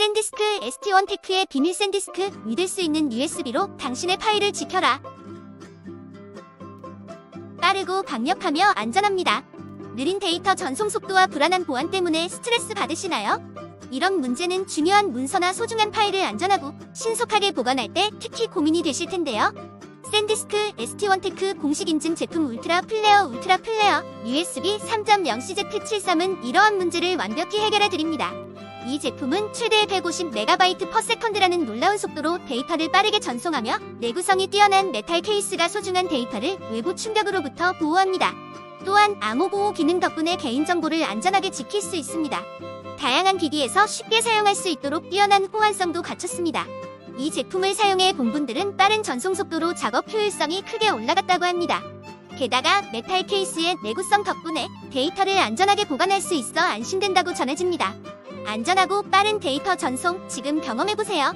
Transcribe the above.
샌디스크 ST1 테크의 비밀 샌디스크 믿을 수 있는 USB로 당신의 파일을 지켜라. 빠르고 강력하며 안전합니다. 느린 데이터 전송 속도와 불안한 보안 때문에 스트레스 받으시나요? 이런 문제는 중요한 문서나 소중한 파일을 안전하고 신속하게 보관할 때 특히 고민이 되실 텐데요. 샌디스크 ST1 테크 공식 인증 제품 울트라 플레어 울트라 플레어 USB 3.0 CZ73은 이러한 문제를 완벽히 해결해 드립니다. 이 제품은 최대 150MB per second라는 놀라운 속도로 데이터를 빠르게 전송하며 내구성이 뛰어난 메탈 케이스가 소중한 데이터를 외부 충격으로부터 보호합니다. 또한 암호 보호 기능 덕분에 개인정보를 안전하게 지킬 수 있습니다. 다양한 기기에서 쉽게 사용할 수 있도록 뛰어난 호환성도 갖췄습니다. 이 제품을 사용해 본 분들은 빠른 전송 속도로 작업 효율성이 크게 올라갔다고 합니다. 게다가 메탈 케이스의 내구성 덕분에 데이터를 안전하게 보관할 수 있어 안심된다고 전해집니다. 안전하고 빠른 데이터 전송 지금 경험해보세요.